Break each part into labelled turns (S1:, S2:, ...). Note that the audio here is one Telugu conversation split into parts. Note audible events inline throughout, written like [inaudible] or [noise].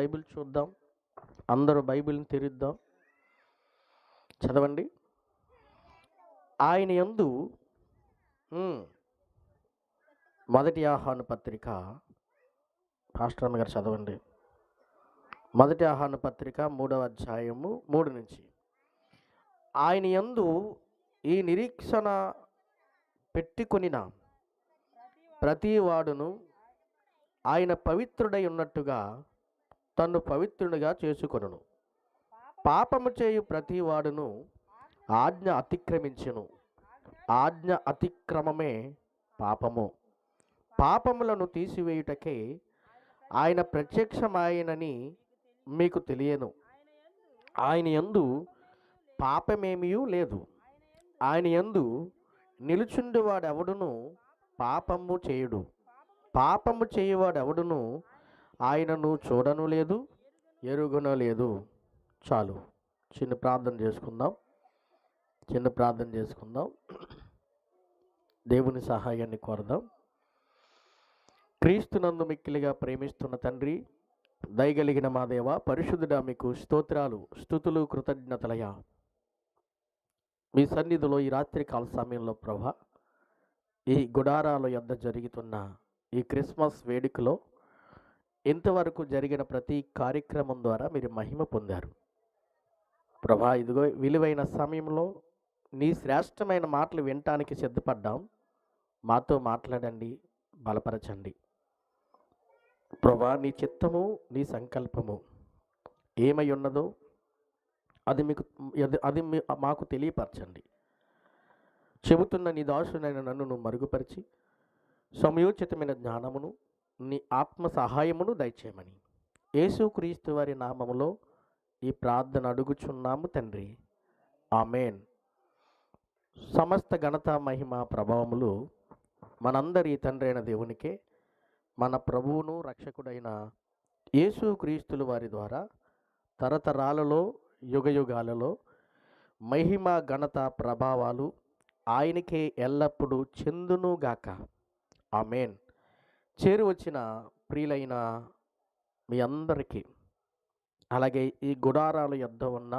S1: బైబిల్ చూద్దాం. అందరూ బైబిల్ని తెరిద్దాం. చదవండి. ఆయన యందు మొదటి ఆహ్వాన పత్రిక. పాస్టర్ గారు చదవండి. మొదటి ఆహ్వాన పత్రిక మూడవ అధ్యాయము మూడు నుంచి. ఆయన యందు ఈ నిరీక్షణ పెట్టుకొనిన ప్రతి వాడును ఆయన పవిత్రుడై ఉన్నట్టుగా తన్ను పవిత్రుడిగా చేసుకొనును. పాపము చేయు ప్రతి వాడును ఆజ్ఞ అతిక్రమించును. ఆజ్ఞ అతిక్రమమే పాపము. పాపములను తీసివేయుటకే ఆయన ప్రత్యక్షమాయనని మీకు తెలియను. ఆయన యందు పాపమేమీ లేదు. ఆయన యందు నిలుచుండువాడెవడును పాపము చేయుడు. పాపము చేయువాడెవడును ఆయనను చూడను లేదు ఎరుగున లేదు. చాలు. చిన్న ప్రార్థన చేసుకుందాం. చిన్న ప్రార్థన చేసుకుందాం. దేవుని సహాయాన్ని కోరదాం. క్రీస్తునందు మిక్కిలిగా ప్రేమిస్తున్న తండ్రి దయగలిగిన మా దేవ పరిశుద్ధుడా మీకు స్తోత్రాలు స్థుతులు కృతజ్ఞతలయా మీ సన్నిధిలో ఈ రాత్రి కాల సమయంలో ప్రభా ఈ గుడారాల యొద్ద జరుగుతున్న ఈ క్రిస్మస్ వేడుకలో ఇంతవరకు జరిగిన ప్రతి కార్యక్రమం ద్వారా మీరు మహిమ పొందారు? ప్రభా ఇదిగో విలువైన సమయంలో నీ శ్రేష్టమైన మాటలు వినటానికి సిద్ధపడ్డాం. మాతో మాట్లాడండి బలపరచండి. ప్రభా నీ చిత్తము నీ సంకల్పము ఏమై ఉన్నదో అది మీకు అది- మీ- మాకు తెలియపరచండి. చెబుతున్న నీ దాసునైన నన్ను నువ్వు మరుగుపరిచి సమయోచితమైన జ్ఞానమును నీ ఆత్మ సహాయమును దయచేయమని. యేసుక్రీస్తు వారి నామములో ఈ ప్రార్థన అడుగుచున్నాము తండ్రి. ఆమెన్. సమస్త ఘనత మహిమ ప్రభావములు మనందరి తండ్రి అయిన దేవునికే మన ప్రభువును రక్షకుడైన యేసుక్రీస్తుల వారి ద్వారా తరతరాలలో యుగయుగాలలో మహిమ ఘనత ప్రభావాలు ఆయనకే ఎల్లప్పుడూ చెందునుగాక. ఆమెన్. చేరి వచ్చిన ప్రియులైన మీ అందరికీ అలాగే ఈ గుడారాల యొద్ద ఉన్న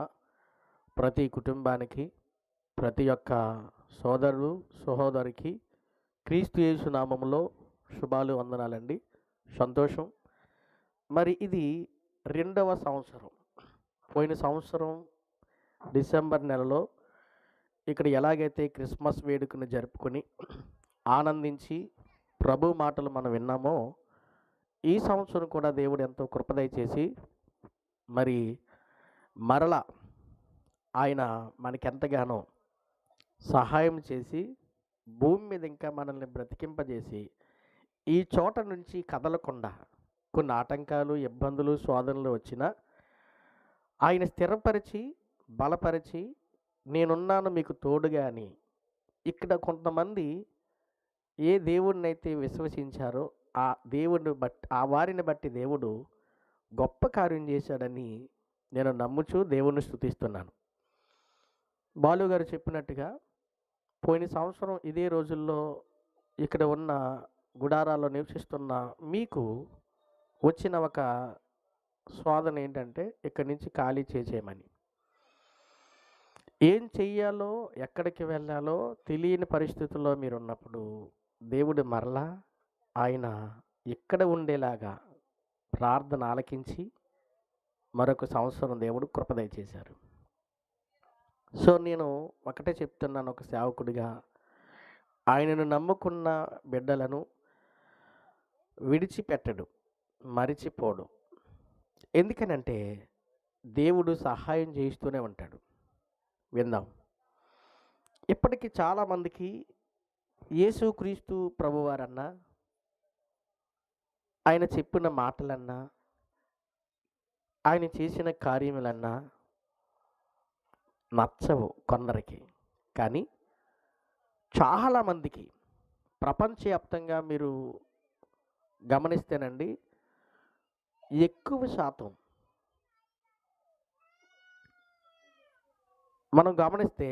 S1: ప్రతి కుటుంబానికి ప్రతి ఒక్క సోదరుడు సహోదరికి క్రీస్తు యేసు నామంలో శుభాలు వందనాలండి. సంతోషం. మరి ఇది రెండవ సంవత్సరం. పోయిన సంవత్సరం డిసెంబర్ నెలలో ఇక్కడ ఎలాగైతే క్రిస్మస్ వేడుకను జరుపుకొని ఆనందించి ప్రభు మాటలు మనం విన్నామో ఈ సంవత్సరం కూడా దేవుడు ఎంతో కృపదయ చేసి మరి మరల ఆయన మనకెంతగానో సహాయం చేసి భూమి మీద ఇంకా మనల్ని బ్రతికింపజేసి ఈ చోట నుంచి కదలకుండా కొన్ని ఆటంకాలు ఇబ్బందులు శోధనలు వచ్చినా ఆయన స్థిరపరిచి బలపరిచి నేనున్నాను మీకు తోడుగా అని ఇక్కడ కొంతమంది ఏ దేవుడిని అయితే విశ్వసించారో ఆ దేవుడిని బట్టి ఆ వారిని బట్టి దేవుడు గొప్ప కార్యం చేశాడని నేను నమ్ముచూ దేవుణ్ణి స్తుతిస్తున్నాను. బాలు గారు చెప్పినట్టుగా పోయిన సంవత్సరం ఇదే రోజుల్లో ఇక్కడ ఉన్న గుడారాల్లో నివసిస్తున్న మీకు వచ్చిన ఒక స్వాదన ఏంటంటే ఇక్కడి నుంచి ఖాళీ చేసేయమని. ఏం చెయ్యాలో ఎక్కడికి వెళ్ళాలో తెలియని పరిస్థితుల్లో మీరు ఉన్నప్పుడు దేవుడు మరలా ఆయన ఇక్కడ ఉండేలాగా ప్రార్థన ఆలకించి మరొక సంవత్సరం దేవుడు కృపదయ చేశారు సో నేను ఒకటే చెప్తున్నాను ఒక సేవకుడిగా. ఆయనను నమ్ముకున్న బిడ్డలను విడిచిపెట్టడు మరిచిపోడు. ఎందుకనంటే దేవుడు సహాయం చేయిస్తూనే ఉంటాడు. విందాం. ఇప్పటికి చాలామందికి యేసుక్రీస్తు ప్రభువారన్నా ఆయన చెప్పిన మాటలన్నా ఆయన చేసిన కార్యములన్నా నచ్చవు కొందరికి. కానీ చాలామందికి ప్రపంచవ్యాప్తంగా మీరు గమనిస్తేనండి ఎక్కువ శాతం మనం గమనిస్తే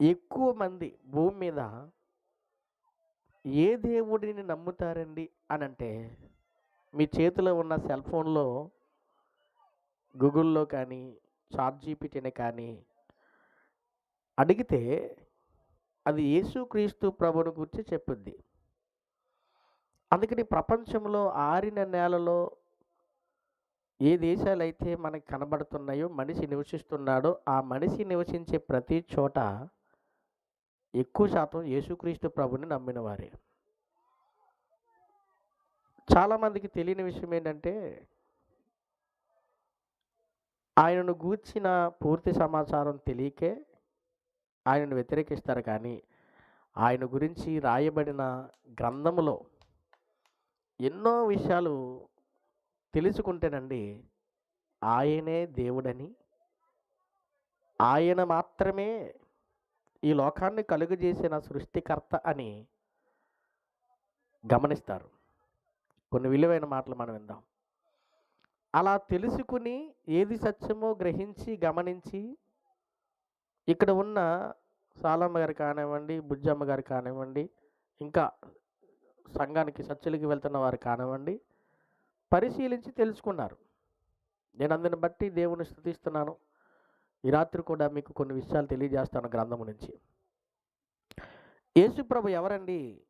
S1: ఎక్కువ మంది భూమి మీద ఏ దేవుడిని నమ్ముతారండి అని అంటే మీ చేతిలో ఉన్న సెల్ ఫోన్లో గూగుల్లో కానీ చాట్ జీపీటీని కానీ అడిగితే అది యేసుక్రీస్తు ప్రభుని గురించి చెప్పుద్ది. అందుకని ప్రపంచంలో ఆరిన నేలలో ఏ దేశాలైతే మనకు కనబడుతున్నాయో మనిషి నివసిస్తున్నాడో ఆ మనిషి నివసించే ప్రతి చోట ఎక్కువ శాతం యేసుక్రీస్తు ప్రభుని నమ్మిన వారే చాలామందికి తెలియని విషయం ఏంటంటే ఆయనను గూర్చిన పూర్తి సమాచారం తెలియకే ఆయనను వ్యతిరేకిస్తారు కానీ ఆయన గురించి రాయబడిన గ్రంథములో ఎన్నో విషయాలు తెలుసుకుంటేనండి ఆయనే దేవుడని ఆయన మాత్రమే ఈ లోకాన్ని కలుగజేసిన సృష్టికర్త అని గమనిస్తారు. కొన్ని విలువైన మాటలు మనం విందాం. అలా తెలుసుకుని ఏది సత్యమో గ్రహించి గమనించి ఇక్కడ ఉన్న సాలమ్మ గారు కానివ్వండి బుజ్జమ్మ గారు కానివ్వండి ఇంకా సంఘానికి సత్యులకి వెళ్తున్న వారు కానివ్వండి పరిశీలించి తెలుసుకున్నారు. నేను అందుని బట్టి దేవుని స్థుతిస్తున్నాను. ఈ రాత్రి కూడా మీకు కొన్ని విషయాలు తెలియజేస్తాను గ్రంథము నుంచి. యేసుప్రభు ఎవరండి?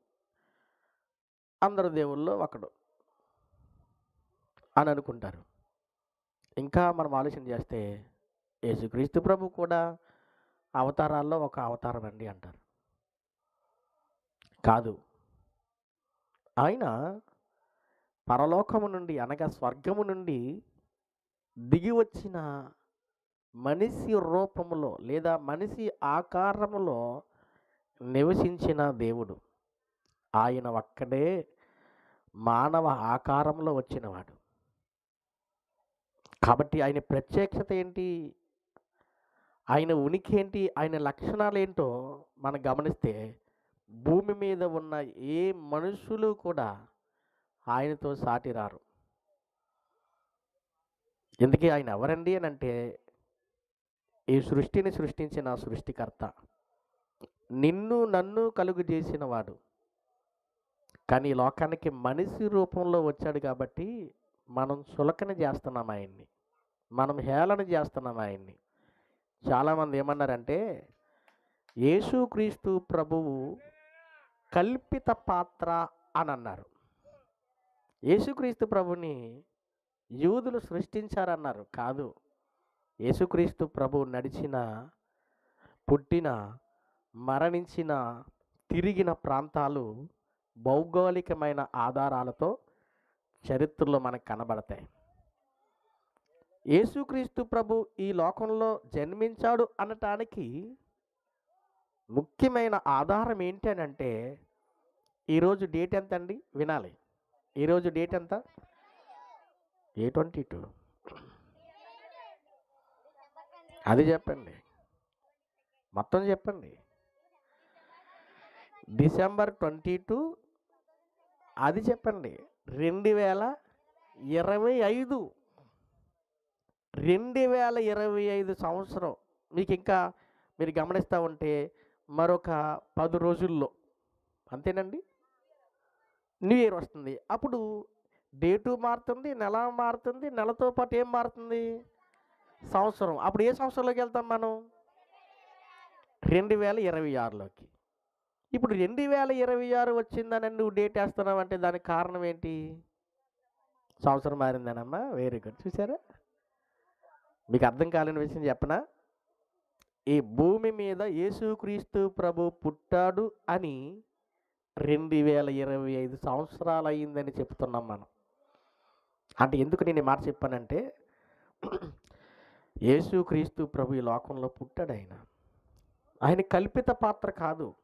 S1: అందరు దేవుల్లో ఒకడు అని అనుకుంటారు. ఇంకా మనం ఆలోచన చేస్తే యేసుక్రీస్తు ప్రభు కూడా అవతారాల్లో ఒక అవతారం అండి అంటారు. కాదు. ఆయన పరలోకము నుండి అనగా స్వర్గము నుండి దిగి వచ్చిన మనిషి రూపములో లేదా మనిషి ఆకారములో నివసించిన దేవుడు. ఆయన ఒక్కడే మానవ ఆకారంలో వచ్చినవాడు. కాబట్టి ఆయన ప్రత్యక్షత ఏంటి? ఆయన ఉనికి ఏంటి? ఆయన లక్షణాలు ఏంటో మనం గమనిస్తే భూమి మీద ఉన్న ఏ మనుషులు కూడా ఆయనతో సాటిరారు. ఎందుకే? ఆయన ఎవరండి అని అంటే ఈ సృష్టిని సృష్టించిన సృష్టికర్త. నిన్ను నన్ను కలుగు చేసిన వాడు కానీ ఈ లోకానికి మనిషి రూపంలో వచ్చాడు కాబట్టి మనం చులకన చేస్తున్నాం ఆయన్ని. మనం హేళన చేస్తున్నాం ఆయన్ని. చాలామంది ఏమన్నారంటే యేసుక్రీస్తు ప్రభువు కల్పిత పాత్ర అని అన్నారు. యేసుక్రీస్తు ప్రభుని యూదులు సృష్టించారన్నారు. కాదు. యేసుక్రీస్తు ప్రభు నడిచిన పుట్టిన మరణించిన తిరిగిన ప్రాంతాలు భౌగోళికమైన ఆధారాలతో చరిత్రలో మనకు కనబడతాయి. యేసుక్రీస్తు ప్రభు ఈ లోకంలో జన్మించాడు అనటానికి ముఖ్యమైన ఆధారం ఏంటి అని అంటే ఈరోజు డేట్ ఎంత అండి వినాలి ఈరోజు డేట్ ఎంత? ఏ ట్వంటీ టూ. అది చెప్పండి. మొత్తం చెప్పండి. డిసెంబర్ ట్వంటీ టూ అది చెప్పండి. రెండు వేల ఇరవై ఐదు. రెండు వేల ఇరవై ఐదు సంవత్సరం. మీకు ఇంకా మీరు గమనిస్తూ ఉంటే మరొక పది రోజుల్లో. అంతేనండి? న్యూ ఇయర్ వస్తుంది. అప్పుడు డేటు మారుతుంది నెల మారుతుంది నెలతో పాటు ఏం మారుతుంది? సంవత్సరం. అప్పుడు ఏ సంవత్సరంలోకి వెళ్తాం మనం? రెండు వేల ఇరవై ఆరులోకి. ఇప్పుడు రెండు వేల ఇరవై ఆరు వచ్చిందని నువ్వు డేట్ వేస్తున్నావు అంటే దానికి కారణం ఏంటి? సంవత్సరం మారిందనమ్మా. వెరీ గుడ్ చూసారా మీకు అర్థం కాలేని విషయం చెప్పనా? ఈ భూమి మీద యేసుక్రీస్తు ప్రభు పుట్టాడు అని రెండు వేల ఇరవై ఐదు సంవత్సరాలు అయ్యిందని చెప్తున్నాం మనం. అంటే ఎందుకు నేను మాట చెప్పానంటే యేసుక్రీస్తు ప్రభు ఈ లోకంలో పుట్టాడు ఆయన ఆయన కల్పిత పాత్ర కాదు.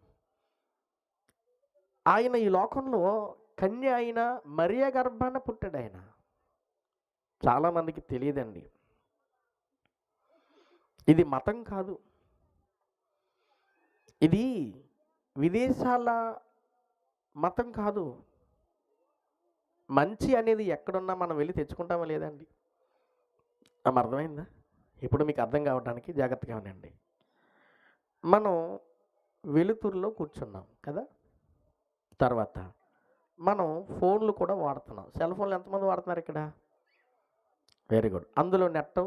S1: ఆయన ఈ లోకంలో కన్య అయిన మరియ గర్భాన పుట్టాడు ఆయన చాలామందికి తెలియదండి. ఇది మతం కాదు. ఇది విదేశాల మతం కాదు. మంచి అనేది ఎక్కడున్నా మనం వెళ్ళి తెచ్చుకుంటామా లేదండి? ఆమె అర్థమైందా? ఇప్పుడు మీకు అర్థం కావడానికి జాగ్రత్తగా ఉండండి. మనం వెలుతురులో కూర్చున్నాం కదా? తర్వాత మనం ఫోన్లు కూడా వాడుతున్నాం. సెల్ ఫోన్లు ఎంతమంది వాడుతున్నారు ఇక్కడ? Very good. అందులో నెట్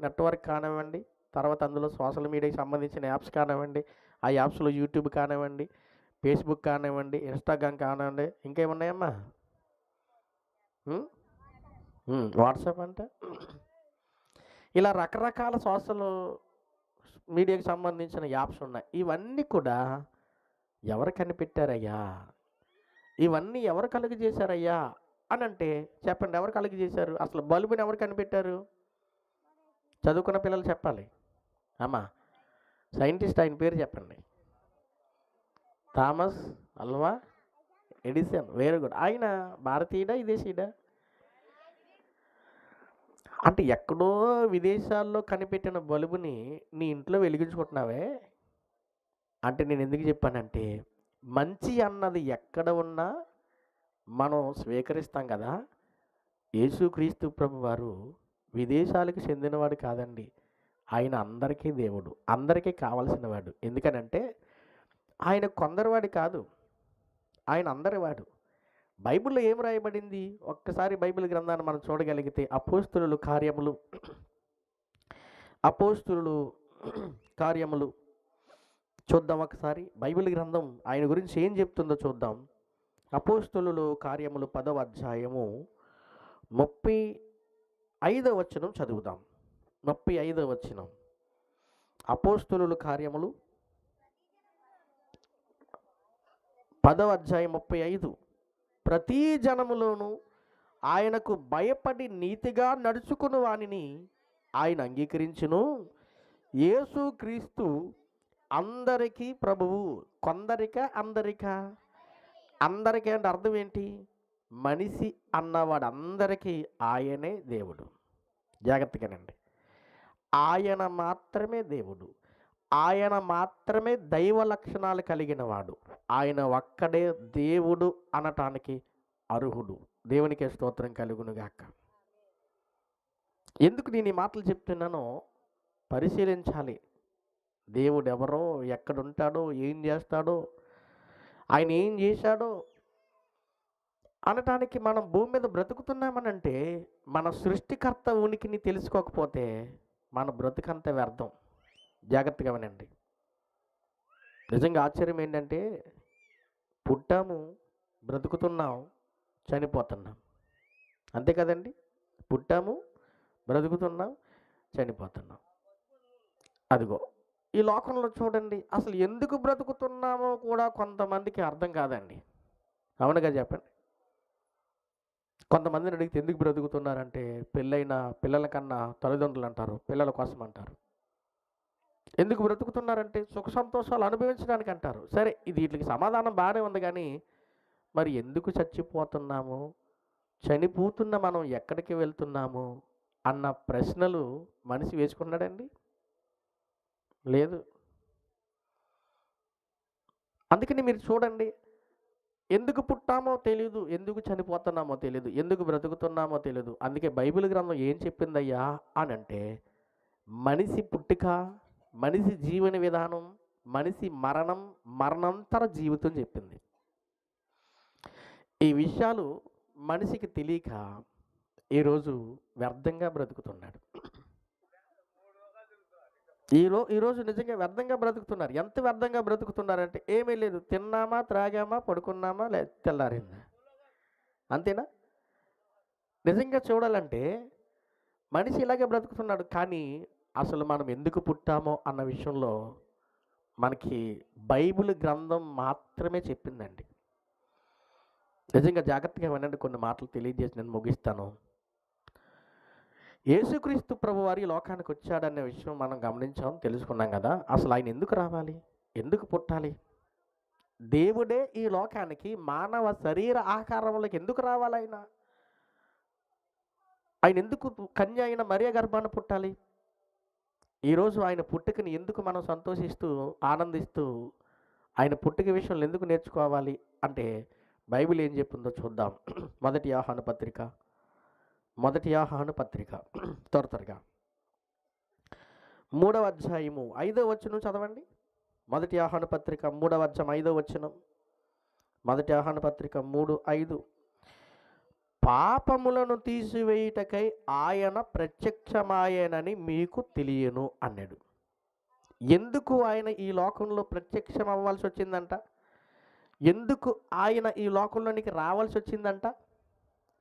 S1: నెట్వర్క్ కానివ్వండి తర్వాత అందులో సోషల్ మీడియాకి సంబంధించిన యాప్స్ కానివ్వండి ఆ యాప్స్లో యూట్యూబ్ కానివ్వండి ఫేస్బుక్ కానివ్వండి ఇన్స్టాగ్రామ్ కానివ్వండి ఇంకేమున్నాయమ్మా? వాట్సాప్ అంటే? ఇలా రకరకాల సోషల్ మీడియాకి సంబంధించిన యాప్స్ ఉన్నాయి. ఇవన్నీ కూడా ఎవరు కనిపెట్టారయ్యా? ఇవన్నీ ఎవరు కలుగజేశారయ్యా అని అంటే చెప్పండి ఎవరు కలుగజేశారు అసలు బల్బుని ఎవరు కనిపెట్టారు? చదువుకున్న పిల్లలు చెప్పాలి. అమ్మా సైంటిస్ట్ ఆయన పేరు చెప్పండి. థామస్ అల్వా ఎడిసన్ వేరే గుడ్ ఆయన భారతీయుడా ఇదేశీయుడా అంటే ఎక్కడో విదేశాల్లో కనిపెట్టిన బల్బుని నీ ఇంట్లో వెలిగించుకుంటున్నావే? అంటే నేను ఎందుకు చెప్పానంటే మంచి అన్నది ఎక్కడ ఉన్నా మనం స్వీకరిస్తాం కదా. యేసుక్రీస్తు ప్రభు వారు విదేశాలకు చెందినవాడు కాదండి. ఆయన అందరికీ దేవుడు అందరికీ కావలసిన వాడు ఎందుకనంటే ఆయన కొందరివాడు కాదు. ఆయన అందరివాడు. బైబిల్లో ఏం రాయబడింది? ఒక్కసారి బైబిల్ గ్రంథాన్ని మనం చూడగలిగితే అపోస్తులు కార్యములు అపోస్తులు కార్యములు చూద్దాం ఒకసారి. బైబిల్ గ్రంథం ఆయన గురించి ఏం చెప్తుందో చూద్దాం. అపోస్తులు కార్యములు పదవ అధ్యాయము ముప్పై ఐదవ వచనం చదువుదాం. ముప్పై ఐదవ వచనం. అపోస్తులు కార్యములు పదవ అధ్యాయం ముప్పై ఐదు. ప్రతి జనములోనూ ఆయనకు భయపడి నీతిగా నడుచుకుని వానిని ఆయన అంగీకరించును. యేసు క్రీస్తు అందరికీ ప్రభువు. కొందరిక అందరిక? అందరికీ అంటే అర్థం ఏంటి? మనిషి అన్నవాడు అందరికీ ఆయనే దేవుడు. జాగ్రత్తగానండి. ఆయన మాత్రమే దేవుడు. ఆయన మాత్రమే దైవ లక్షణాలు కలిగిన వాడు ఆయన ఒక్కడే దేవుడు అనటానికి అర్హుడు. దేవునికి స్తోత్రం కలుగునుగాక ఎందుకు నేను ఈ మాటలు చెప్తున్నానో పరిశీలించాలి. దేవుడు ఎవరో ఎక్కడుంటాడో ఏం చేస్తాడో ఆయన ఏం చేశాడో అనటానికి మనం భూమి మీద బ్రతుకుతున్నామనంటే మన సృష్టికర్త ఉనికిని తెలుసుకోకపోతే మన బ్రతుకంత వ్యర్థం. జాగ్రత్తగా వినండి. నిజంగా ఆశ్చర్యం ఏంటంటే పుట్టాము బ్రతుకుతున్నాం చనిపోతున్నాం. అంతే కదండి? పుట్టాము బ్రతుకుతున్నాం చనిపోతున్నాం. అదిగో ఈ లోకంలో చూడండి అసలు ఎందుకు బ్రతుకుతున్నామో కూడా కొంతమందికి అర్థం కాదండి. అవునుగా చెప్పండి. కొంతమందిని అడిగితే ఎందుకు బ్రతుకుతున్నారంటే పెళ్ళైన పిల్లల కన్నా తల్లిదండ్రులు అంటారు పిల్లల కోసం అంటారు ఎందుకు బ్రతుకుతున్నారంటే సుఖ సంతోషాలు అనుభవించడానికి అంటారు. సరే ఇది వీటికి సమాధానం బాగానే ఉంది కానీ మరి ఎందుకు చచ్చిపోతున్నాము? చనిపోతున్న మనం ఎక్కడికి వెళ్తున్నాము? అన్న ప్రశ్నలు మనిషి వేసుకున్నాడండి? లేదు. అందుకని మీరు చూడండి ఎందుకు పుట్టామో తెలియదు ఎందుకు చనిపోతున్నామో తెలియదు ఎందుకు బ్రతుకుతున్నామో తెలియదు అందుకే బైబిల్ గ్రంథం ఏం చెప్పిందయ్యా అని అంటే మనిషి పుట్టుక మనిషి జీవన విధానం మనిషి మరణం మరణాంతర జీవితం చెప్పింది. ఈ విషయాలు మనిషికి తెలియక ఈరోజు వ్యర్థంగా బ్రతుకుతున్నాడు. ఈరో ఈరోజు నిజంగా వ్యర్థంగా బ్రతుకుతున్నారు. ఎంత వ్యర్థంగా బ్రతుకుతున్నారంటే ఏమీ లేదు. తిన్నామా త్రాగామా పడుకున్నామా లే తెల్లారిందా. అంతేనా? నిజంగా చూడాలంటే మనిషి ఇలాగే బ్రతుకుతున్నాడు. కానీ అసలు మనం ఎందుకు పుట్టామో అన్న విషయంలో మనకి బైబిల్ గ్రంథం మాత్రమే చెప్పిందండి. నిజంగా జాగ్రత్తగా వినండి కొన్ని మాటలు తెలియజేసి నేను ముగిస్తాను. యేసుక్రీస్తు ప్రభు వారి లోకానికి వచ్చాడనే విషయం మనం గమనించాం తెలుసుకున్నాం కదా. అసలు ఆయన ఎందుకు రావాలి? ఎందుకు పుట్టాలి? దేవుడే ఈ లోకానికి మానవ శరీర ఆకారంలోకి ఎందుకు రావాలి ఆయన? ఆయన ఎందుకు కన్య అయిన మరియ గర్భాన్ని పుట్టాలి? ఈరోజు ఆయన పుట్టుకని ఎందుకు మనం సంతోషిస్తూ ఆనందిస్తూ ఆయన పుట్టుక విషయంలో ఎందుకు నేర్చుకోవాలి అంటే బైబిల్ ఏం చెప్పిందో చూద్దాం. [clears throat] మొదటి ఆహ్వాన పత్రిక. మొదటి ఆహ్వాన పత్రిక. [clears throat] త్వర త్వరగా. మూడవ అధ్యాయము. ఐదవ వచనం చదవండి. మొదటి ఆహ్వాన పత్రిక మూడవ అధ్యాయం ఐదవ వచనం. మొదటి ఆహ్వాన పత్రిక మూడు ఐదు. పాపములను తీసివేయుటకై ఆయన ప్రత్యక్షమాయనని మీకు తెలియను అన్నాడు. ఎందుకు ఆయన ఈ లోకంలో ప్రత్యక్షం అవ్వాల్సి వచ్చిందంట? ఎందుకు ఆయన ఈ లోకంలోనికి రావాల్సి వచ్చిందంట?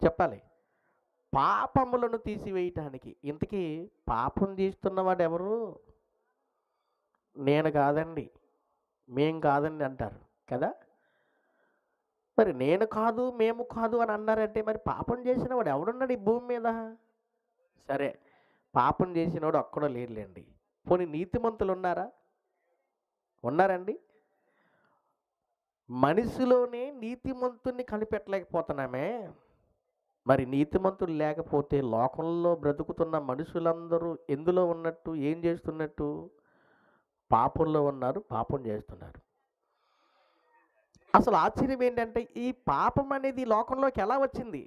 S1: చెప్పాలి. పాపములను తీసివేయటానికి. ఇంతకీ పాపం తీస్తున్నవాడు ఎవరు? నేను కాదండి. మేం కాదండి అంటారు కదా? మరి నేను కాదు మేము కాదు అని అన్నారంటే మరి పాపం చేసిన వాడు ఎవడున్నాడు ఈ భూమి మీద? సరే పాపం చేసినవాడు ఒక్కడో లేరులేండి. పోనీ నీతిమంతులు ఉన్నారా? ఉన్నారండి? మనిషిలోనే నీతిమంతుణ్ణి కనిపెట్టలేకపోతున్నామే. మరి నీతిమంతులు లేకపోతే లోకంలో బ్రతుకుతున్న మనుషులందరూ ఎందులో ఉన్నట్టు ఏం చేస్తున్నట్టు? పాపంలో ఉన్నారు పాపం చేస్తున్నారు. అసలు ఆశ్చర్యం ఏంటంటే ఈ పాపం అనేది లోకంలోకి ఎలా వచ్చింది?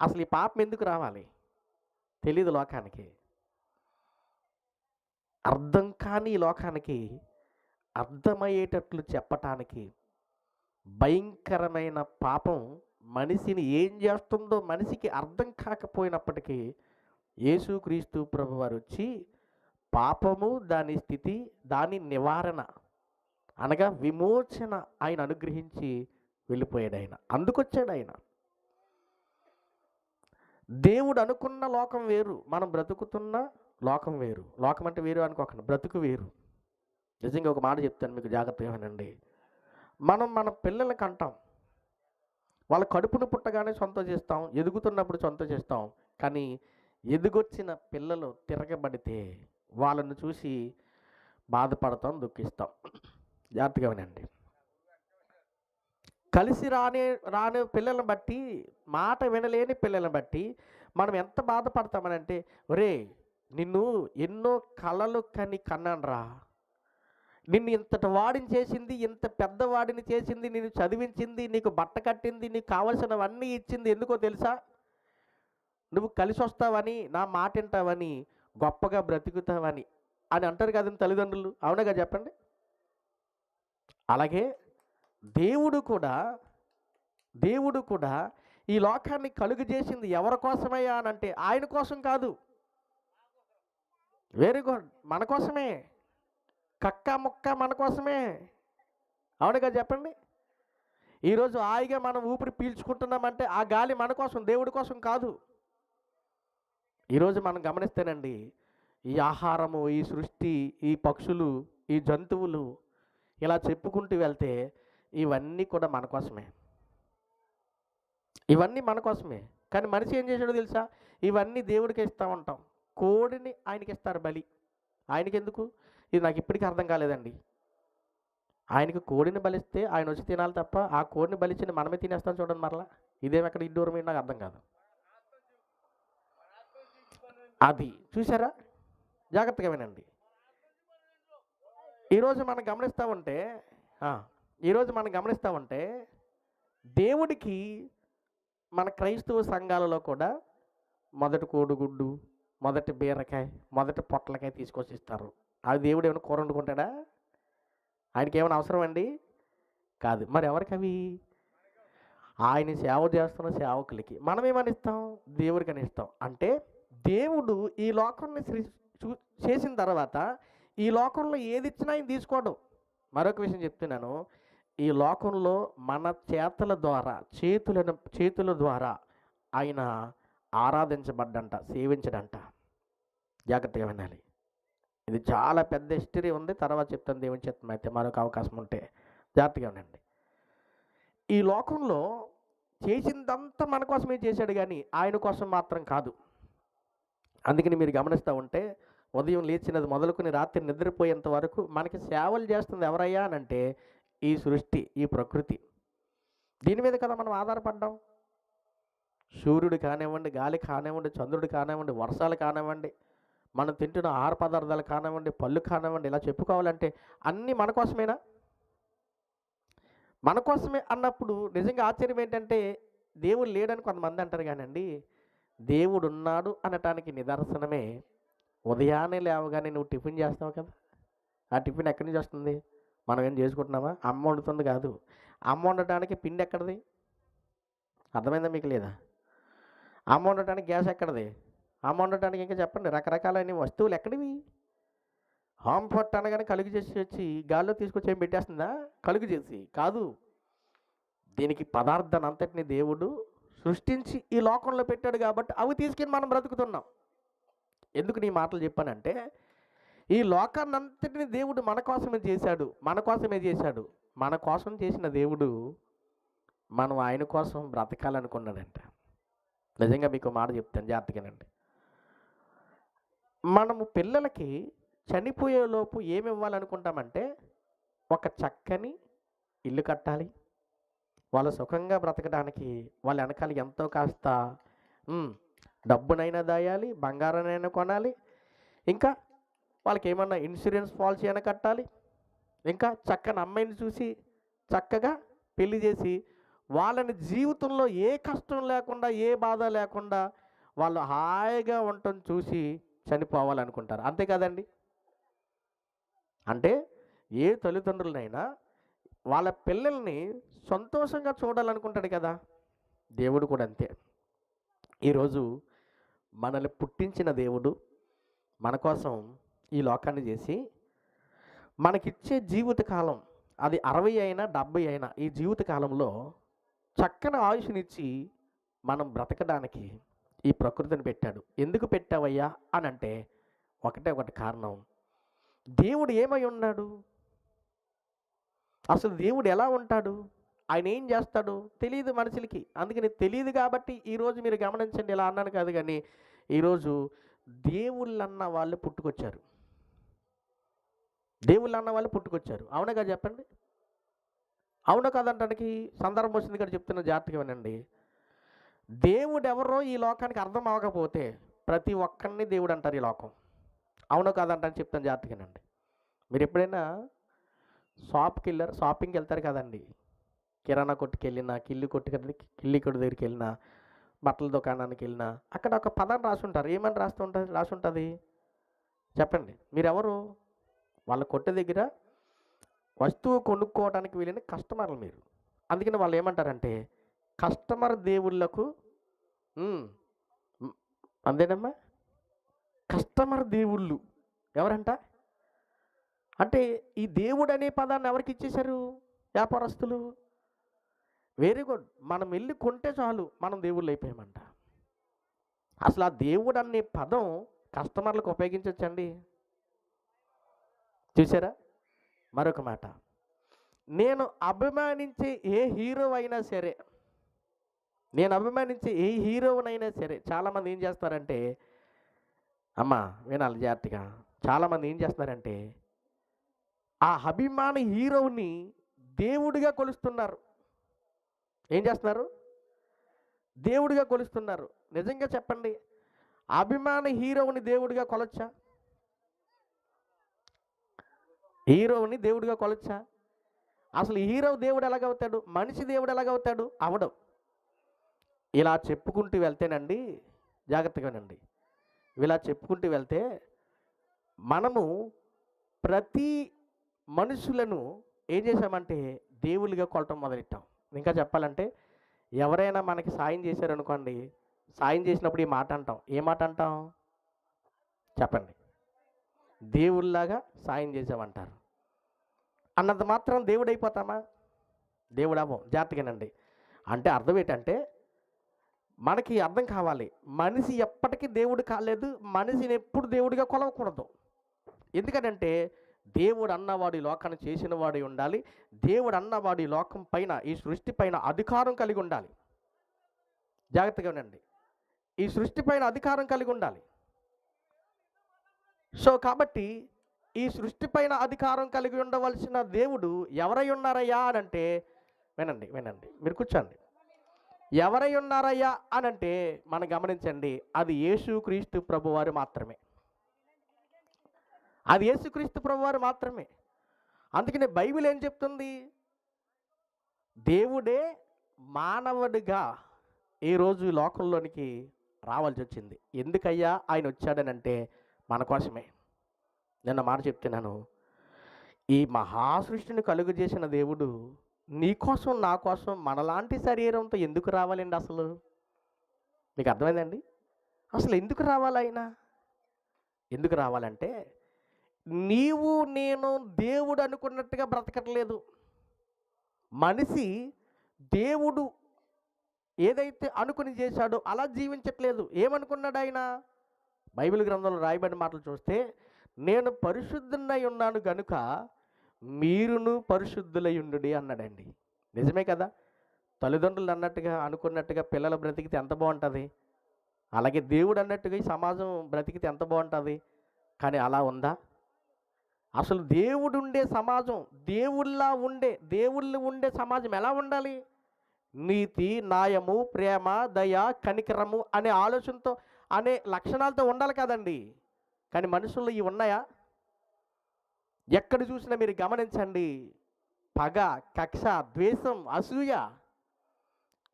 S1: అసలు ఈ పాపం ఎందుకు రావాలి? తెలీదు లోకానికి. అర్థం కాని ఈ లోకానికి అర్థమయ్యేటట్లు చెప్పటానికి భయంకరమైన పాపం మనిషిని ఏం చేస్తుందో మనిషికి అర్థం కాకపోయినప్పటికీ యేసుక్రీస్తు ప్రభువారు వచ్చి పాపము దాని స్థితి దాని నివారణ అనగా విమోచన ఆయన అనుగ్రహించి వెళ్ళిపోయాడు ఆయన అందుకొచ్చాడు ఆయన దేవుడు అనుకున్న లోకం వేరు మనం బ్రతుకుతున్న లోకం వేరు. లోకం అంటే వేరు అనుకోకండి బ్రతుకు వేరు. నిజంగా ఒక మాట చెప్తాను మీకు జాగ్రత్తగా వినండి. మనం మన పిల్లలకి అంటాం వాళ్ళ కడుపును పుట్టగానే సంతోషిస్తాం ఎదుగుతున్నప్పుడు సంతోషిస్తాం కానీ ఎదుగొచ్చిన పిల్లలు తిరగబడితే వాళ్ళను చూసి బాధపడతాం దుఃఖిస్తాం. జాగ్రత్తగా వినండి. కలిసి రానే రాని పిల్లలను బట్టి మాట వినలేని పిల్లలను బట్టి మనం ఎంత బాధపడతామనంటే ఒరే నిన్ను ఎన్నో కళలు కని కన్నానరా. నిన్ను ఇంతటి వాడిని చేసింది ఇంత పెద్దవాడిని చేసింది నిన్ను చదివించింది నీకు బట్ట కట్టింది నీకు కావలసినవన్నీ ఇచ్చింది ఎందుకో తెలుసా? నువ్వు కలిసి వస్తావని నా మాట వింటావని గొప్పగా బ్రతుకుతావని అని అంటారు కదండి తల్లిదండ్రులు. అవునగా చెప్పండి? అలాగే దేవుడు కూడా దేవుడు కూడా ఈ లోకాన్ని కలుగు చేసింది ఎవరి కోసమయ్యా అని అంటే ఆయన కోసం కాదు. వెరీ గుడ్ మన కోసమే. కక్క ముక్క మన కోసమే. అవునుగా చెప్పండి. ఈరోజు హాయిగా మనం ఊపిరి పీల్చుకుంటున్నామంటే ఆ గాలి మన కోసం దేవుడి కోసం కాదు. ఈరోజు మనం గమనిస్తేనండి ఈ ఆహారము ఈ సృష్టి ఈ పక్షులు ఈ జంతువులు ఇలా చెప్పుకుంటూ వెళ్తే ఇవన్నీ కూడా మన కోసమే. ఇవన్నీ మన కోసమే. కానీ మనిషి ఏం చేశాడో తెలుసా? ఇవన్నీ దేవుడికి ఇస్తూ ఉంటాం. కోడిని ఆయనకి ఇస్తారు బలి. ఆయనకి ఎందుకు ఇది నాకు ఇప్పటికీ అర్థం కాలేదండి. ఆయనకి కోడిని బలిస్తే ఆయన వచ్చి తినాలి తప్ప ఆ కోడిని బలిచ్చిన మనమే తినేస్తాం చూడండి మరలా. ఇదేమి ఎక్కడ ఇడ్డూరం నాకు అర్థం కాదు. అది. చూసారా జాగ్రత్తగా వినండి. ఈరోజు మనం గమనిస్తూ ఉంటే ఈరోజు మనం గమనిస్తూ ఉంటే దేవుడికి మన క్రైస్తవ సంఘాలలో కూడా మొదటి కోడిగుడ్డు మొదటి బీరకాయ మొదటి పొట్లకాయ తీసుకొచ్చి ఇస్తారు అది దేవుడు ఏమైనా కూర వండుకుంటాడా? ఆయనకి ఏమైనా అవసరం అండి? కాదు. మరి ఎవరికి అవి? ఆయన సేవ చేస్తున్న సేవకులకి. మనం ఏమని ఇస్తాం? దేవుడికి అని ఇస్తాం. అంటే దేవుడు ఈ లోకాన్ని చూ- చేసిన తర్వాత ఈ లోకంలో ఏది ఇచ్చినా ఆయన తీసుకోవడం మరొక విషయం చెప్తున్నాను. ఈ లోకంలో మన చేతల ద్వారా చేతులను చేతుల ద్వారా ఆయన ఆరాధించబడ్డంట సేవించడంట. జాగ్రత్తగా వినాలి. ఇది చాలా పెద్ద హిస్టరీ ఉంది. తర్వాత చెప్తాను దేవుని చెప్తాం అయితే మరొక అవకాశం ఉంటే జాగ్రత్తగా ఉండండి. ఈ లోకంలో చేసిందంతా మన కోసమే చేశాడు కానీ ఆయన కోసం మాత్రం కాదు. అందుకని మీరు గమనిస్తూ ఉంటే ఉదయం లేచినది మొదలుకొని రాత్రి నిద్రపోయేంత వరకు మనకి సేవలు చేస్తుంది ఎవరయ్యా అని అంటే ఈ సృష్టి ఈ ప్రకృతి. దీని మీద కదా మనం ఆధారపడ్డాం? సూర్యుడు కానివ్వండి గాలి కానివ్వండి చంద్రుడు కానివ్వండి వర్షాలు కానివ్వండి మనం తింటున్న ఆహార పదార్థాలు కానివ్వండి పళ్ళు కానివ్వండి ఇలా చెప్పుకోవాలంటే అన్నీ మన కోసమేనా? మన కోసమే అన్నప్పుడు నిజంగా ఆశ్చర్యం ఏంటంటే దేవుడు లేడని కొంతమంది అంటారు కానండి దేవుడు ఉన్నాడు అనటానికి నిదర్శనమే ఉదయాన్నే లేవగానే నువ్వు టిఫిన్ చేస్తావు కదా. ఆ టిఫిన్ ఎక్కడి నుంచి వస్తుంది? మనం ఏం చేసుకుంటున్నామా? అమ్మ వండుతుంది కాదు. అమ్మ వండటానికి పిండి ఎక్కడిది? అర్థమైందా మీకు లేదా? అమ్మ వండటానికి గ్యాస్ ఎక్కడిది? అమ్మ వండటానికి ఇంకా చెప్పండి రకరకాలైన వస్తువులు ఎక్కడివి? హోమ్ ఫట్ అనగానే కలుగు చేసి వచ్చి గాల్లో తీసుకొచ్చి ఏం పెట్టేస్తుందా? కలుగు చేసి. కాదు. దీనికి పదార్థాన్ని అంతటిని దేవుడు సృష్టించి ఈ లోకంలో పెట్టాడు కాబట్టి అవి తీసుకుని మనం బ్రతుకుతున్నాం. ఎందుకు నీ మాటలు చెప్పానంటే ఈ లోకాన్నంతటిని దేవుడు మన కోసమే చేశాడు మన కోసమే చేశాడు. మన కోసం చేసిన దేవుడు మనం ఆయన కోసం బ్రతకాలనుకున్నాడంట. నిజంగా మీకు మాట చెప్తాను జాగ్రత్తగానండి. మనము పిల్లలకి చనిపోయేలోపు ఏమి ఇవ్వాలనుకుంటామంటే ఒక చక్కని ఇల్లు కట్టాలి. వాళ్ళు సుఖంగా బ్రతకడానికి వాళ్ళ వెనకాల ఎంతో కాస్త డబ్బునైనా దాయాలి బంగారానైనా కొనాలి. ఇంకా వాళ్ళకి ఏమన్నా ఇన్సూరెన్స్ పాలసీ అయినా కట్టాలి. ఇంకా చక్కని అమ్మాయిని చూసి చక్కగా పెళ్ళి చేసి వాళ్ళని జీవితంలో ఏ కష్టం లేకుండా ఏ బాధ లేకుండా వాళ్ళు హాయిగా ఉండటం చూసి చనిపోవాలనుకుంటారు. అంతే కదండి? అంటే ఏ తల్లిదండ్రులనైనా వాళ్ళ పిల్లల్ని సంతోషంగా చూడాలనుకుంటాడు కదా? దేవుడు కూడా అంతే. ఈరోజు మనల్ని పుట్టించిన దేవుడు మన కోసం ఈ లోకాన్ని చేసి మనకిచ్చే జీవితకాలం అది అరవై అయినా డెబ్బై అయినా ఈ జీవితకాలంలో చక్కని ఆయుష్నిచ్చి మనం బ్రతకడానికి ఈ ప్రకృతిని పెట్టాడు. ఎందుకు పెట్టావయ్యా? అని అంటే ఒకటే ఒకటి కారణం. దేవుడు ఏమై ఉన్నాడు? అసలు దేవుడు ఎలా ఉంటాడు? ఆయన ఏం చేస్తాడు? తెలియదు మనుషులకి. అందుకని తెలియదు కాబట్టి ఈరోజు మీరు గమనించండి ఇలా అన్నాను కాదు కానీ ఈరోజు దేవుళ్ళు అన్న వాళ్ళు పుట్టుకొచ్చారు. దేవుళ్ళు అన్న వాళ్ళు పుట్టుకొచ్చారు. అవునా కదా చెప్పండి? అవునా కాదంటానికి సందర్భం వచ్చింది ఇక్కడ చెప్తున్న జాగ్రత్తగా వినండి. దేవుడు ఎవరో ఈ లోకానికి అర్థం అవ్వకపోతే ప్రతి ఒక్కరిని దేవుడు అంటారు ఈ లోకం. అవునో కాదంటని చెప్తాను జాగ్రత్తగా మీరు ఎప్పుడైనా షాప్కి వెళ్ళారు? షాపింగ్కి వెళ్తారు కదండి. కిరాణా కొట్టుకు వెళ్ళినా కిల్లి కొట్టుకి కిల్లి కొట్టు దగ్గరికి వెళ్ళినా బట్టల దుకాణానికి వెళ్ళినా అక్కడ ఒక పదం రాసి ఉంటారు. ఏమని రాస్తుంటుంది ఉంటుంది రాసి ఉంటుంది? చెప్పండి. మీరెవరు? వాళ్ళ కొట్టు దగ్గర వస్తువు కొనుక్కోవడానికి వెళ్ళిన కస్టమర్లు మీరు. అందుకని వాళ్ళు ఏమంటారంటే కస్టమర్ దేవుళ్ళకు అందేనమ్మా అంతేనమ్మా? కస్టమర్ దేవుళ్ళు ఎవరంట? అంటే ఈ దేవుడు అనే పదాన్ని ఎవరికి ఇచ్చేశారు? వ్యాపారస్తులు? వెరీ గుడ్ మనం వెళ్ళి కొంటే చాలు. మనం దేవుళ్ళు అయిపోయామంట. అసలు ఆ దేవుడు అనే పదం కస్టమర్లకు ఉపయోగించవచ్చండి? చూసారా మరొక మాట. నేను అభిమానించే ఏ హీరో అయినా సరే నేను అభిమానించే ఏ హీరోనైనా సరే చాలామంది ఏం చేస్తారంటే అమ్మా వినాలి జాగ్రత్తగా. చాలామంది ఏం చేస్తున్నారంటే ఆ అభిమాన హీరోని దేవుడిగా కొలుస్తున్నారు. ఏం చేస్తున్నారు? దేవుడిగా కొలుస్తున్నారు. నిజంగా చెప్పండి. అభిమాన హీరోని దేవుడిగా కొలచ్చా? హీరోని దేవుడిగా కొలచ్చా? అసలు హీరో దేవుడు ఎలాగవుతాడు? మనిషి దేవుడు ఎలాగవుతాడు? అవడం. ఇలా చెప్పుకుంటూ వెళ్తేనండి జాగ్రత్తగానండి. ఇలా చెప్పుకుంటూ వెళ్తే మనము ప్రతి మనుషులను ఏం చేశామంటే దేవుళ్ళుగా కొలటం మొదలెట్టాం. ఇంకా చెప్పాలంటే ఎవరైనా మనకి సాయం చేశారనుకోండి సాయం చేసినప్పుడు ఈ మాట అంటాం. ఏ మాట అంటాం? చెప్పండి. దేవుళ్ళలాగా సాయం చేసామంటారు. అన్నంత మాత్రం దేవుడు అయిపోతామా దేవుడు అవ్వం జాగ్రత్తగానండి. అంటే అర్థం ఏంటంటే మనకి అర్థం కావాలి. మనిషి ఎప్పటికీ దేవుడు కాలేదు. మనిషిని ఎప్పుడు దేవుడిగా కొలవకూడదు. ఎందుకంటే దేవుడు అన్నవాడు ఈ లోకాన్ని చేసిన వాడి ఉండాలి. దేవుడు అన్నవాడు ఈ లోకం పైన ఈ సృష్టి పైన అధికారం కలిగి ఉండాలి. జాగ్రత్తగా ఉండండి. ఈ సృష్టి పైన అధికారం కలిగి ఉండాలి. సో కాబట్టి ఈ సృష్టి పైన అధికారం కలిగి ఉండవలసిన దేవుడు ఎవరై ఉన్నారయ్యా అని అంటే వినండి వినండి మీరు కూర్చోండి. ఎవరై ఉన్నారయ్యా అని అంటే మనం గమనించండి అది యేసుక్రీస్తు ప్రభువారు మాత్రమే. అది యేసుక్రీస్తు ప్రభువారు మాత్రమే. అందుకనే బైబిల్ ఏం చెప్తుంది? దేవుడే మానవుడిగా ఈ రోజు లోకంలోనికి రావాల్సి వచ్చింది. ఎందుకయ్యా? ఆయన వచ్చాడనంటే మన కోసమే. నిన్న మాట చెప్తున్నాను. ఈ మహాసృష్టిని కలుగు చేసిన దేవుడు నీ కోసం నా కోసం మనలాంటి శరీరంతో ఎందుకు రావాలండి అసలు? మీకు అర్థమైందండి? అసలు ఎందుకు రావాలి ఆయన? ఎందుకు రావాలంటే నీవు నేను దేవుడు అనుకున్నట్టుగా బ్రతకట్లేదు. మనిషి దేవుడు ఏదైతే అనుకుని చేశాడో అలా జీవించట్లేదు. ఏమనుకున్నాడు ఆయన బైబిల్ గ్రంథంలో రాయబడిన మాటలు చూస్తే నేను పరిశుద్ధున్నై ఉన్నాను గనుక మీరును పరిశుద్ధులై ఉండుడి అన్నాడండి. నిజమే కదా? తల్లిదండ్రులు అన్నట్టుగా అనుకున్నట్టుగా పిల్లలు బ్రతికితే ఎంత బాగుంటుంది? అలాగే దేవుడు అన్నట్టుగా ఈ సమాజం బ్రతికితే ఎంత బాగుంటుంది? కానీ అలా ఉందా? అసలు దేవుడు ఉండే సమాజం దేవుళ్ళ ఉండే దేవుళ్ళు ఉండే సమాజం ఎలా ఉండాలి? నీతి న్యాయము ప్రేమ దయ కనికరము అనే ఆలోచనతో అనే లక్షణాలతో ఉండాలి కదండి. కానీ మనుషుల్లో ఇవి ఉన్నాయా? ఎక్కడ చూసినా మీరు గమనించండి. పగ కక్ష ద్వేషం అసూయ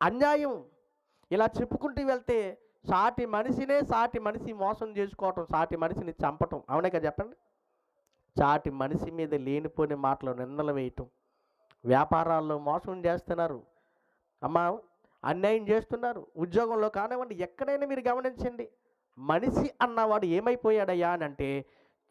S1: అన్యాయం ఇలా చెప్పుకుంటూ వెళ్తే సాటి మనిషినే సాటి మనిషి మోసం చేసుకోవటం సాటి మనిషిని చంపటం. అవునే కదా చెప్పండి? చాటి మనిషి మీద లేనిపోని మాటలు నిందలు వేయటం. వ్యాపారాల్లో మోసం చేస్తున్నారు. అమ్మా అన్యాయం చేస్తున్నారు. ఉద్యోగంలో కానివ్వండి ఎక్కడైనా మీరు గమనించండి. మనిషి అన్నవాడు ఏమైపోయాడయ్యా అని అంటే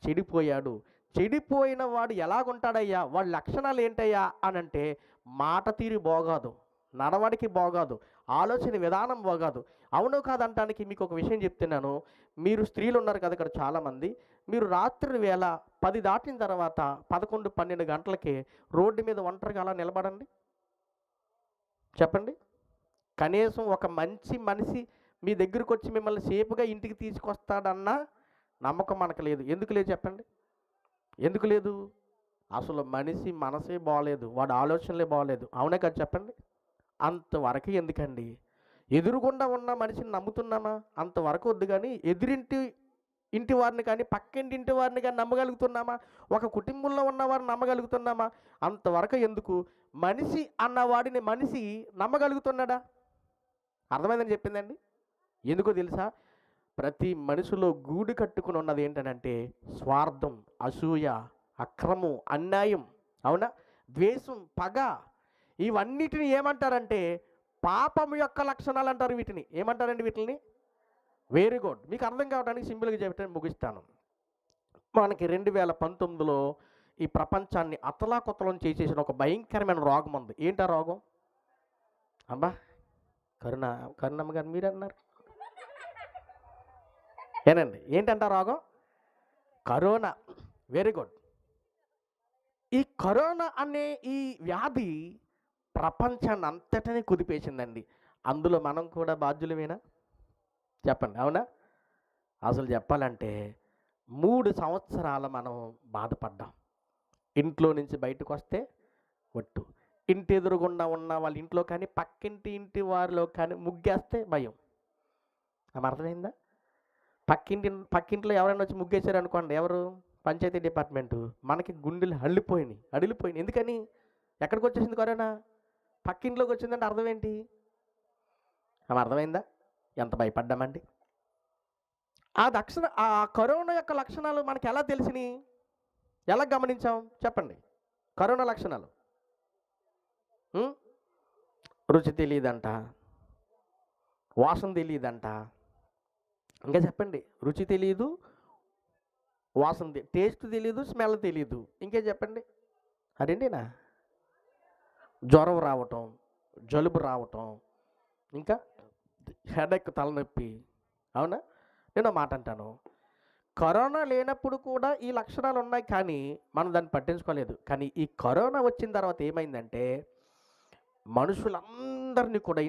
S1: చెడిపోయాడు. చెడిపోయిన వాడు ఎలాగుంటాడయ్యా? వాడి లక్షణాలు ఏంటయ్యా అని అంటే మాట తీరు బాగాదు. నడవడికి బాగాదు ఆలోచన విధానం బాగాదు. అవును కాదంటానికి మీకు ఒక విషయం చెప్తున్నాను. మీరు స్త్రీలు ఉన్నారు కదా ఇక్కడ చాలామంది. మీరు రాత్రి వేళ పది దాటిన తర్వాత పదకొండు పన్నెండు గంటలకి రోడ్డు మీద ఒంటరిగా అలా నిలబడండి. చెప్పండి. కనీసం ఒక మంచి మనిషి మీ దగ్గరకు వచ్చి మిమ్మల్ని సేపుగా ఇంటికి తీసుకొస్తాడన్న నమ్మకం మనకు లేదు. ఎందుకు లేదు చెప్పండి? ఎందుకు లేదు? అసలు మనిషి మనసే బాగలేదు వాడి ఆలోచనలే బాగలేదు అవునే కదా చెప్పండి? అంతవరకు ఎందుకండి? ఎదురుగుండా ఉన్న మనిషిని నమ్ముతున్నామా? అంతవరకు వద్దు కానీ ఎదురింటి ఇంటి వారిని కానీ పక్కింటి ఇంటి వారిని కానీ నమ్మగలుగుతున్నామా? ఒక కుటుంబంలో ఉన్నవారిని నమ్మగలుగుతున్నామా? అంతవరకు ఎందుకు? మనిషి అన్నవాడిని మనిషి నమ్మగలుగుతున్నాడా? అర్థమైందని చెప్పిందండి? ఎందుకో తెలుసా? ప్రతి మనిషిలో గూడు కట్టుకుని ఉన్నది ఏంటంటే స్వార్థం అసూయ అక్రమం అన్యాయం. అవునా? ద్వేషం పగ ఇవన్నిటిని ఏమంటారంటే పాపం యొక్క లక్షణాలు అంటారు వీటిని. ఏమంటారండి వీటిని? వెరీ గుడ్ మీకు అర్థం కావడానికి సింపుల్గా చెప్పడానికి ముగిస్తాను. మనకి రెండు వేల పంతొమ్మిదిలో ఈ ప్రపంచాన్ని అతలాకుతలం చేసేసిన ఒక భయంకరమైన రోగం ఉంది. ఏంటా రోగం? అబ్బా కరుణ కరుణమ్మ గారు మీరు అన్నారు ఏనండి ఏంటంట రోగం? కరోనా. వెరీ గుడ్ ఈ కరోనా అనే ఈ వ్యాధి ప్రపంచాన్ని అంతటిని కుదిపేసిందండి. అందులో మనం కూడా బాధ్యులమేనా? చెప్పండి. అవునా? అసలు చెప్పాలంటే మూడు సంవత్సరాలు మనం బాధపడ్డాం. ఇంట్లో నుంచి బయటకు వస్తే ఒట్టు. ఇంటి ఎదురుగుండా ఉన్న వాళ్ళ ఇంట్లో కానీ పక్కింటి ఇంటి వారిలో కానీ ముగ్గేస్తే భయం. అర్థమైందా? పక్కింటి పక్కింట్లో ఎవరైనా వచ్చి ముగ్గేశారు అనుకోండి ఎవరు? పంచాయతీ డిపార్ట్మెంటు. మనకి గుండెలు అల్లిపోయినాయి అడిలిపోయినాయి. ఎందుకని? ఎక్కడికి వచ్చేసింది కరోనా? పక్కింట్లోకి వచ్చిందంటే అర్థం ఏంటి ఆమె అర్థమైందా? ఎంత భయపడ్డామండి? ఆ దక్షణ ఆ కరోనా యొక్క లక్షణాలు మనకి ఎలా తెలిసినాయి? ఎలా గమనించాం? చెప్పండి. కరోనా లక్షణాలు. రుచి తెలియదంట వాసన తెలియదంట ఇంకా చెప్పండి. రుచి తెలియదు వాసన తె- టేస్ట్ తెలియదు స్మెల్ తెలియదు ఇంకే చెప్పండి. అదేంటినా? జ్వరం రావటం జలుబు రావటం ఇంకా హెడెక్ తలనొప్పి అవునా? నేను మాట అంటాను. కరోనా లేనప్పుడు కూడా ఈ లక్షణాలు ఉన్నాయి కానీ మనం దాన్ని పట్టించుకోలేదు. కానీ ఈ కరోనా వచ్చిన తర్వాత ఏమైందంటే మనుషులందరినీ కూడా